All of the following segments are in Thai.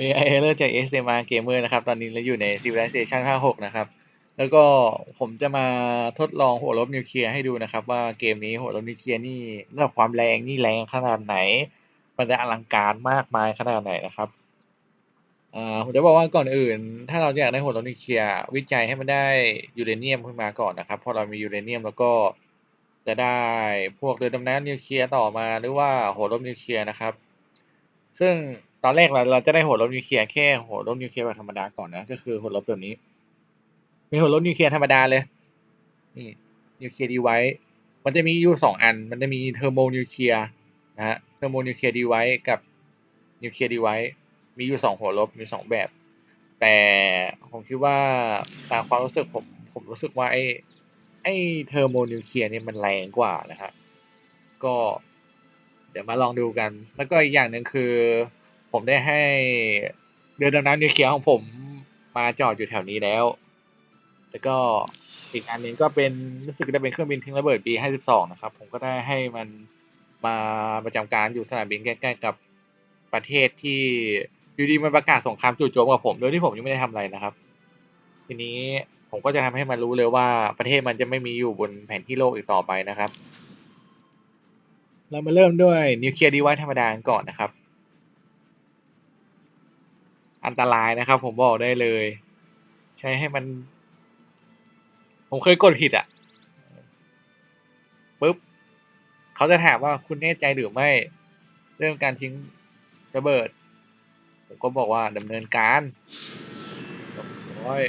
AI Error จาก SMR Gamer นะครับ ตอนนี้เราอยู่ใน Civilization 56 นะครับ แล้วก็ผมจะมาทดลองหัวลบนิวเคลียร์ให้ดูนะครับ ว่าเกมนี้หัวลบนิวเคลียร์นี่ระดับความแรงนี่แรงขนาดไหน มันจะอลังการมากมายขนาดไหนนะครับอ่าผมจะบอกว่าก่อนอื่น ถ้าเราอยากได้หัวลบนิวเคลียร์วิจัยให้มันได้ยูเรเนียมขึ้นมาก่อนนะครับพอเรามียูเรเนียมแล้วก็จะได้พวกเรือดำน้ำนิวเคลียร์ต่อมาหรือว่าหัวลบนิวเคลียร์นะครับ ซึ่ง ตอนแรกเราเราจะได้หัวลบนิวเคลียร์แค่หัวลบนิวเคลียร์แบบธรรมดาก่อนนะก็คือหัวลบแบบนี้เป็นหัวลบนิวเคลียร์ธรรมดาเลยนี่นิวเคลียร์ดีไวมันจะมีอยู่สองอัน มันจะมีเทอร์โมนิวเคลียร์นะฮะเทอร์โมนิวเคลียร์ดีไวกับนิวเคลียร์ดีไวมีอยู่สองหัวลบมีสองแบบ แต่ผมคิดว่าตามความรู้สึกผมผมรู้สึกว่าไอ้ไอ้เทอร์โมนิวเคลียร์เนี่ยมันแรงกว่านะฮะก็เดี๋ยวมาลองดูกัน แล้วก็อีกอย่างหนึ่งคือ ผมได้ให้เรือดำน้ำนิวเคลียร์ของผมมาจอดอยู่แถวนี้แล้ว แล้วก็อีกอันนึงก็เป็นรู้สึกจะเป็นเครื่องบินทิ้งระเบิด B52 นะครับ ผมก็ได้ให้มันมาประจำการอยู่สนามบินใกล้ๆกับประเทศที่อยู่ดีมันประกาศสงครามจู่โจมกับผมโดยที่ผมยังไม่ได้ทำอะไรนะครับ ทีนี้ผมก็จะทำให้มันรู้เลยว่าประเทศมันจะไม่มีอยู่บนแผนที่โลกอีกต่อไปนะครับ เรามาเริ่มด้วยนิวเคลียร์ดีไวท์ธรรมดาก่อนนะครับ อันตรายนะครับ ผมบอกได้เลย ใช้ให้มัน ผมเคยกดผิดอะปุ๊บเขาจะถามว่าคุณแน่ใจหรือไม่ เรื่องการทิ้งระเบิด ผมก็บอกว่าดำเนินการโอ้ย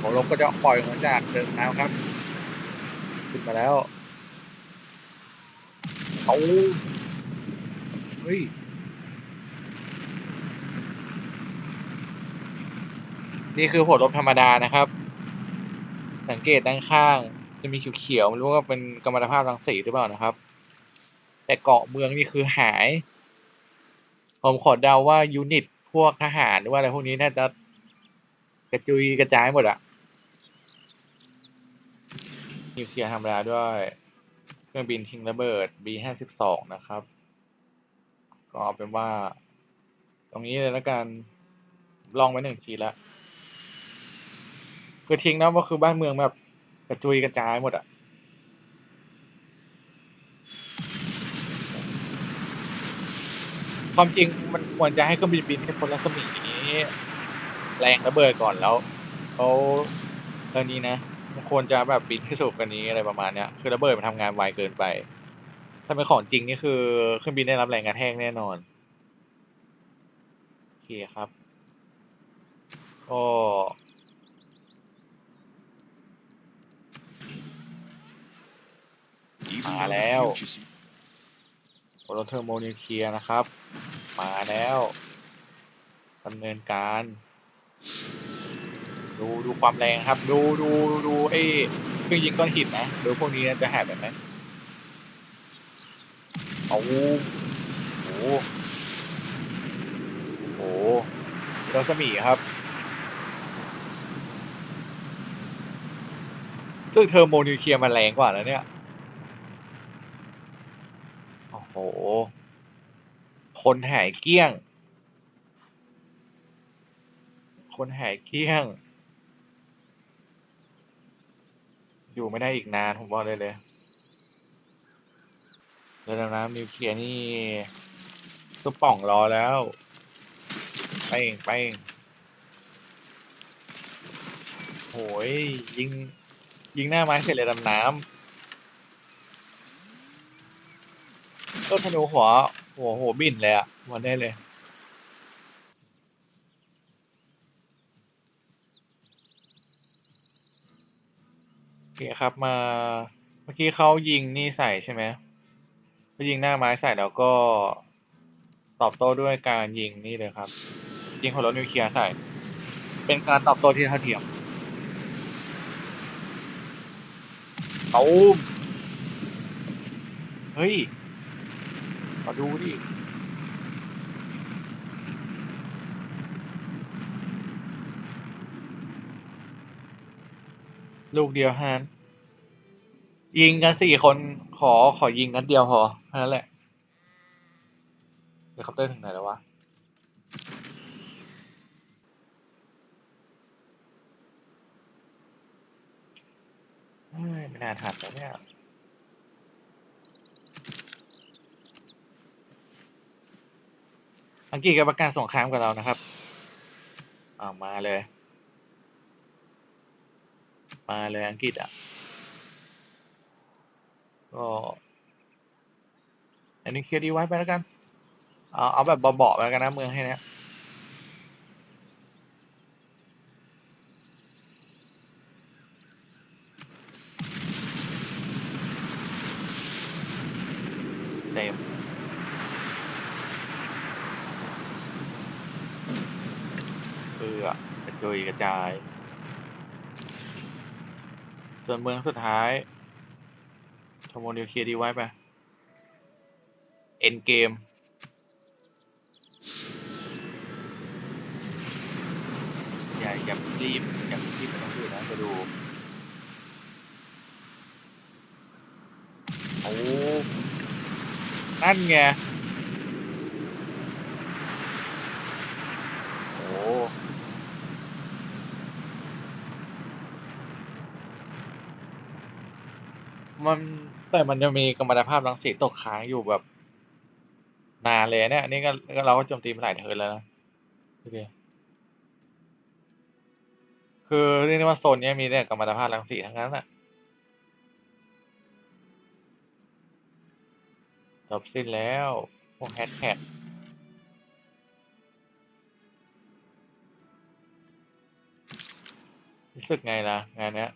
ผมลบก็จะปล่อยออกมาจากเดินน้ำครับขึ้นมาแล้วเอาเฮ้ย นี่คือหัวลบธรรมดานะครับ สังเกตด้านข้าง จะมีเขียวๆไม่รู้ว่าเป็นกรรมภาพรังสีหรือเปล่านะครับ แต่เกาะเมืองนี่คือหาย ผมขอเดาว่ายูนิตพวกทหารหรือว่าอะไรพวกนี้น่าจะกระจุยกระจายหมดอะนิวเคลียร์ธรรมดาด้วยเครื่องบินทิ้งระเบิด B52 นะครับ ก็เอาเป็นว่า ตรงนี้เลยแล้วกันลองไปหนึ่งทีแล้ว คือทิ้งนะว่าคือบ้านเมืองแบบกระจุยกระจายหมดอะความจริงมันควรจะให้เครื่องบินบินให้พ้นรัศมีนี้แรงระเบิดก่อนแล้วเขาตอนนี้นะมันควรจะแบบบินให้สูงกว่านี้อะไรประมาณเนี้ยคือระเบิดมันทำงานไวเกินไป ถ้าเป็นของจริงนี่คือเครื่องบินได้รับแรงกระแทกแน่นอนโอเคครับก็ มาแล้วโอโรเทอร์โมนิวเคลียร์นะครับ มาแล้วดำเนินการ ดูดูความแรงครับ ดูดูดูไอ้เครื่องยิงก้อนหินนะดูพวกนี้จะหายไปไหมเอาโอ้โหโอ้โหรัศมีครับซึ่งเทอร์โมนิวเคลียร์มันแรงกว่าแล้วเนี่ย โอ้โห คนหายเกลี้ยง คนหายเกลี้ยง อยู่ไม่ได้อีกนานผมบอกเลยเลยเรือดำน้ำนิวเคลียร์นี่ตัวป่องรอแล้ว ไปเองไปเองโหยยิง ยิงหน้าไม้เสร็จเลยดำน้ำ ต้นธนูหัว หัวหัวบินเลยอะวันได้เลย โอเคครับมา เมื่อกี้เขายิงนี่ใส่ใช่ไหมเขายิงหน้าไม้ใส่แล้วก็ตอบโต้ด้วยการยิงนี่เลยครับ ยิงหัวรถนิวเคลียร์ใส่ เป็นการตอบโต้ที่เท่าเทียมตูมเฮ้ย มดูดิลูกเดียวฮันยิงกันสี่คนขอขอยิงกันเดียวพอแค่นั้นแหละเดี๋ยวคัปเตอร์ถึงไหนแล้ววะไม่น่าทัดแล้วเนี่ย อังกฤษก็ประกาศสงครามกับเรานะครับอ่ามาเลย มาเลยอังกฤษอะ ก็อันนี้เคลียร์ดีไว้ไปแล้วกัน เอาเอาแบบเบาๆไปแล้วกันนะเมืองให้เนี้ยเต็ม อือกระจุยกระจาย ส่วนเมืองสุดท้ายทโมนิวเคลียร์ดีไว้ไปเอ็นเกมอย่าอย่ารีบอย่ารีบไปต้องพูนะจะดูโอ้นั่นไง โอ้ มันแต่มันจะมีกัมมันตภาพรังสีตกค้างอยู่แบบ นานเลยเนี่ย นี่ก็เราก็โจมตีมาหลายเทิร์นแล้วนะดูดิคือเรียกได้ว่าโซนนี้มีแต่กัมมันตภาพรังสีทั้งนั้นอะจบสิ้นแล้วพวกแฮชแท็กรู้สึกไงล่ะ งานเนี้ย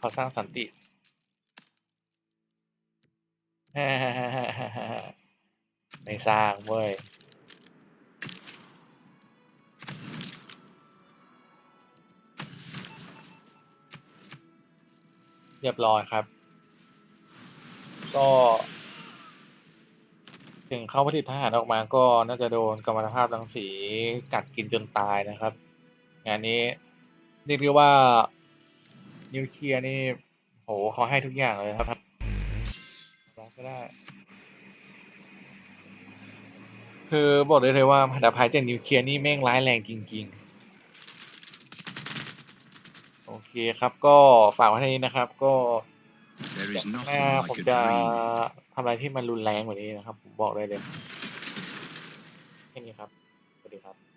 ขาสร้างสันติไม่สร้างเว้ยเรียบร้อยครับ ก็ ถึงเข้าผลิตทหารออกมาก็น่าจะโดนกัมมันตภาพรังสีกัดกินจนตายนะครับ งานนี้เรียกได้ว่า นิวเคลียร์นี่โหเขาให้ทุกอย่างเลยครับรับก็ได้ คือบอกได้เลยว่าพันธภัยจากนิวเคลียร์นี่แม่งร้ายแรงจริง ๆโอเคครับก็ฝากไว้เท่านี้นะครับ ก็ There เดี๋ย is วห nothing น้าผม like a จะ dream. ทำอะไรที่มันรุนแรงกว่านี้นะครับ ผมบอกได้เลยแค่นี้ครับสวัสดีครับ